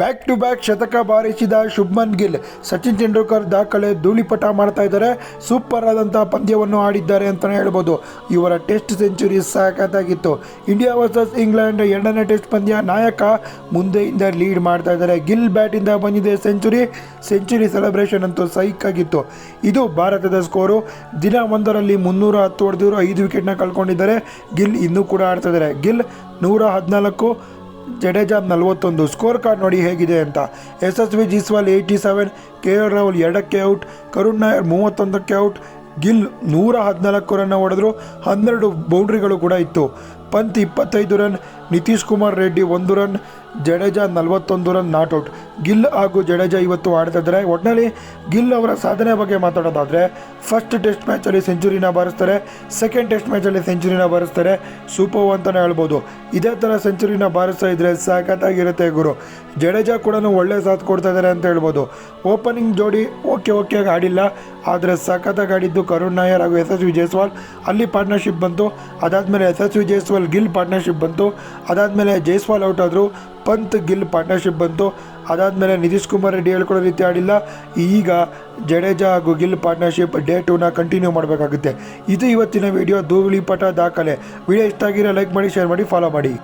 Back to back ಶತಕ ಬಾರಿಸಿದ ಶುಭ್ಮನ್ ಗಿಲ್, ಸಚಿನ್ ತೆಂಡೂಲ್ಕರ್ ದಾಖಲೆ ಧೂಳಿಪಟ ಮಾಡ್ತಾ ಇದ್ದಾರೆ. ಸೂಪರ್ ಆದಂಥ ಪಂದ್ಯವನ್ನು ಆಡಿದ್ದಾರೆ ಅಂತಲೇ ಹೇಳ್ಬೋದು. ಇವರ ಟೆಸ್ಟ್ ಸೆಂಚುರಿ ಸಾಕತ್ತಾಗಿತ್ತು ಇಂಡಿಯಾ ವರ್ಸಸ್ ಇಂಗ್ಲೆಂಡ್ ಎರಡನೇ ಟೆಸ್ಟ್ ಪಂದ್ಯ ನಾಯಕ ಮುಂದೆಯಿಂದ ಲೀಡ್ ಮಾಡ್ತಾ ಇದ್ದಾರೆ. ಗಿಲ್ ಬ್ಯಾಟಿಂದ ಬಂದಿದೆ ಸೆಂಚುರಿ. ಸೆಂಚುರಿ ಸೆಲೆಬ್ರೇಷನ್ ಅಂತೂ ಸೈಕ್ ಆಗಿತ್ತು. ಇದು ಭಾರತದ ಸ್ಕೋರು ದಿನ ಒಂದರಲ್ಲಿ ಮುನ್ನೂರ ಹತ್ತು ಹೊಡೆದಿರು ಐದು ವಿಕೆಟ್ನ ಕಳ್ಕೊಂಡಿದ್ದಾರೆ. ಗಿಲ್ ಇನ್ನೂ ಕೂಡ ಆಡ್ತಾ ಇದ್ದಾರೆ. ಗಿಲ್ ನೂರ ಹದಿನಾಲ್ಕು ಜಡೇಜಾ ನಲವತ್ತೊಂದು. ಸ್ಕೋರ್ ಕಾರ್ಡ್ ನೋಡಿ ಹೇಗಿದೆ ಅಂತ. Yashasvi Jaiswal eighty seven K L Rahul ಎರಡಕ್ಕೆ ಔಟ್ ಕರುಣ್ ನಾಯರ್ ಮೂವತ್ತೊಂದಕ್ಕೆ ಔಟ್ ಗಿಲ್ ನೂರ ಹದಿನಾಲ್ಕು ರನ್ ಹೊಡೆದ್ರು. ಹನ್ನೆರಡು ಬೌಂಡ್ರಿಗಳು ಕೂಡ ಇತ್ತು. ಪಂತ್ ಇಪ್ಪತ್ತೈದು ರನ್ ನಿತೀಶ್ ಕುಮಾರ್ ರೆಡ್ಡಿ ಒಂದು ರನ್, ಜಡೇಜಾ ನಲವತ್ತೊಂದು ರನ್, ನಾಟ್ ಔಟ್. ಗಿಲ್ ಹಾಗೂ ಜಡೇಜಾ ಇವತ್ತು ಆಡ್ತಾ ಇದ್ದಾರೆ ಒಟ್ಟಿನಲ್ಲಿ ಗಿಲ್ ಅವರ ಸಾಧನೆ ಬಗ್ಗೆ ಮಾತಾಡೋದಾದರೆ ಫಸ್ಟ್ ಟೆಸ್ಟ್ ಮ್ಯಾಚಲ್ಲಿ ಸೆಂಚುರಿನ ಬಾರಿಸ್ತಾರೆ ಸೆಕೆಂಡ್ ಟೆಸ್ಟ್ ಮ್ಯಾಚಲ್ಲಿ ಸೆಂಚುರಿನ ಬಾರಿಸ್ತಾರೆ. ಸೂಪರ್ ಅಂತಲೇ ಹೇಳ್ಬೋದು. ಇದೇ ಥರ ಸೆಂಚುರಿನ ಬಾರಿಸ್ತಾ ಇದ್ದರೆ ಸಾಕತ್ತಾಗಿರುತ್ತೆ ಗುರು. ಜಡೇಜಾ ಕೂಡ ಒಳ್ಳೆ ಸಾಥ್ ಕೊಡ್ತಾ ಇದ್ದಾರೆ ಅಂತ ಹೇಳ್ಬೋದು. ಓಪನಿಂಗ್ ಜೋಡಿ ಓಕೆ ಓಕೆ ಆಡಿಲ್ಲ. ಆದರೆ ಸಖತ್ತಾಗಿ ಆಡಿದ್ದು ಕರುಣ್ ನಾಯರ್ ಹಾಗೂ ಎಸ್ ಎಸ್ ವಿ ಜೈಸ್ವಾಲ್. ಅಲ್ಲಿ ಪಾರ್ಟ್ನರ್ಶಿಪ್ ಬಂತು. ಅದಾದಮೇಲೆ S S V Jaiswal, Gill partnership ಬಂತು. ಅದಾದಮೇಲೆ ಜೈಸ್ವಾಲ್ ಔಟ್ ಆದರು ಪಂತ್ ಗಿಲ್ ಪಾರ್ಟ್ನರ್ಶಿಪ್ ಬಂತು. ಅದಾದಮೇಲೆ ನಿತೀಶ್ ಕುಮಾರ್ ರೆಡ್ಡಿ ಹೇಳ್ಕೊಳ್ಳೋ ರೀತಿ ಆಡಿಲ್ಲ. ಈಗ ಜಡೇಜಾ ಹಾಗೂ ಗಿಲ್ ಪಾರ್ಟ್ನರ್ಶಿಪ್ ಡೇ ಟೂನ ಕಂಟಿನ್ಯೂ ಮಾಡಬೇಕಾಗುತ್ತೆ. ಇದು ಇವತ್ತಿನ ವಿಡಿಯೋ ಧೂಳಿಪಟ ದಾಖಲೆ. ವಿಡಿಯೋ ಇಷ್ಟ ಆಗಿರೋ ಲೈಕ್ ಮಾಡಿ ಶೇರ್ ಮಾಡಿ ಫಾಲೋ ಮಾಡಿ.